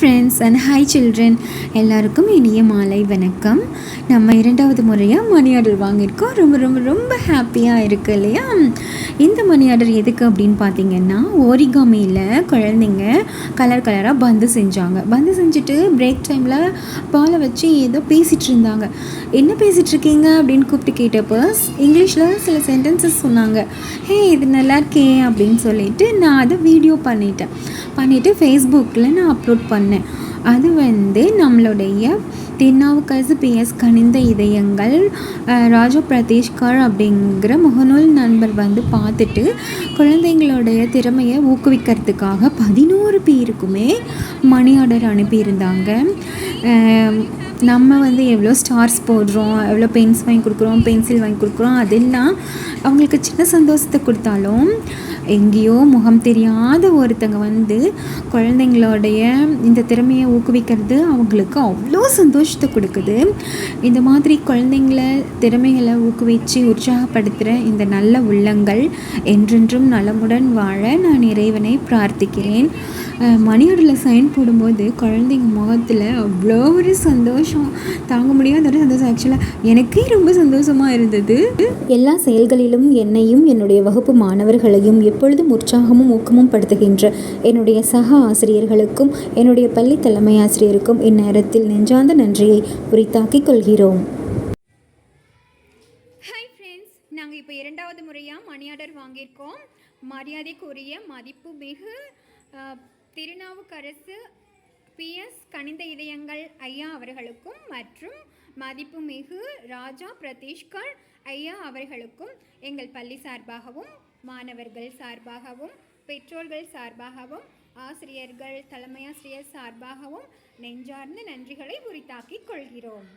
Friends and hi children எல்லாருக்கும் இனிய மாலை வணக்கம். நம்ம இரண்டாவது முறையாக மணி ஆர்டர் வாங்கியிருக்கோம். ரொம்ப ரொம்ப ரொம்ப ஹாப்பியாக இருக்குது இல்லையா? இந்த மணி ஆர்டர் எதுக்கு அப்படின்னு பார்த்தீங்கன்னா ஓரிகாமியில் குழந்தைங்க கலர் கலராக பந்து செஞ்சாங்க. பந்து செஞ்சுட்டு பிரேக் டைமில் பாலை வச்சு ஏதோ பேசிகிட்டு இருந்தாங்க. என்ன பேசிகிட்டு இருக்கீங்க? அப்படின்னு கூப்பிட்டு கேட்டப்போ இங்கிலீஷில் சில சென்டென்சஸ் சொன்னாங்க. ஹே இது நல்லா இருக்கே அப்படின்னு சொல்லிட்டு நான் அதை வீடியோ பண்ணிட்டேன். பண்ணிவிட்டு ஃபேஸ்புக்கில் நான் அப்லோட் பண்ணேன். அது வந்து நம்மளுடைய திருநாவுக்கரசு பிஎஸ் கனிந்த இதயங்கள் ராஜா பிரதீஷ்கர் அப்படிங்கிற முகநூல் நண்பர் வந்து பார்த்துட்டு குழந்தைங்களுடைய திறமையை ஊக்குவிக்கிறதுக்காக பதினோரு பேருக்குமே மணி ஆர்டர் அனுப்பியிருந்தாங்க. நம்ம வந்து எவ்வளோ ஸ்டார்ஸ் போடுறோம் எவ்வளோ பெயிண்ட்ஸ் வாங்கி கொடுக்குறோம் பென்சில் வாங்கி கொடுக்குறோம் அதெல்லாம் அவங்களுக்கு சின்ன சந்தோஷத்தை கொடுத்தாலும் எங்கேயோ முகம் தெரியாத ஒருத்தங்க வந்து குழந்தைங்களுடைய இந்த திறமையை ஊக்குவிக்கிறது அவங்களுக்கு அவ்வளோ சந்தோஷத்தை கொடுக்குது. இந்த மாதிரி குழந்தைங்கள திறமைகளை ஊக்குவித்து உற்சாகப்படுத்துகிற இந்த நல்ல உள்ளங்கள் என்றென்றும் நலமுடன் வாழ நான் இறைவனை பிரார்த்திக்கிறேன். மணியோடில் சைன் போடும்போது குழந்தைங்க முகத்தில் அவ்வளோ ஒரு சந்தோஷம் தாங்க முடியாத ஒரு சந்தோஷம். ஆக்சுவலாக எனக்கே ரொம்ப சந்தோஷமாக இருந்தது. எல்லா செயல்களிலும் என்னையும் என்னுடைய வகுப்பு மாணவர்களையும் எப்பொழுதும் உற்சாகமும் ஊக்கமும் படுத்துகின்ற என்னுடைய சக ஆசிரியர்களுக்கும் என்னுடைய பள்ளி தலைமை ஆசிரியருக்கும் இந்நேரத்தில் நெஞ்சார்ந்த நன்றியை உரித்தாக்கிக் கொள்கிறோம். ஹாய் ஃப்ரெண்ட்ஸ் நாங்கள் இப்போ இரண்டாவது முறையாக மணி ஆர்டர் வாங்கியிருக்கோம். மரியாதைக்குரிய மதிப்பு மிகு திருநாவுக்கரசு பிஎஸ் கணித இதயங்கள் ஐயா அவர்களுக்கும் மற்றும் மதிப்புமிகு ராஜா பிரதீஷ்கர் ஐயா அவர்களுக்கும் எங்கள் பள்ளி சார்பாகவும் மாணவர்கள் சார்பாகவும் பெற்றோர்கள் சார்பாகவும் ஆசிரியர்கள் தலைமையாசிரியர் சார்பாகவும் நெஞ்சார்ந்த நன்றிகளை உரித்தாக்கிக் கொள்கிறோம்.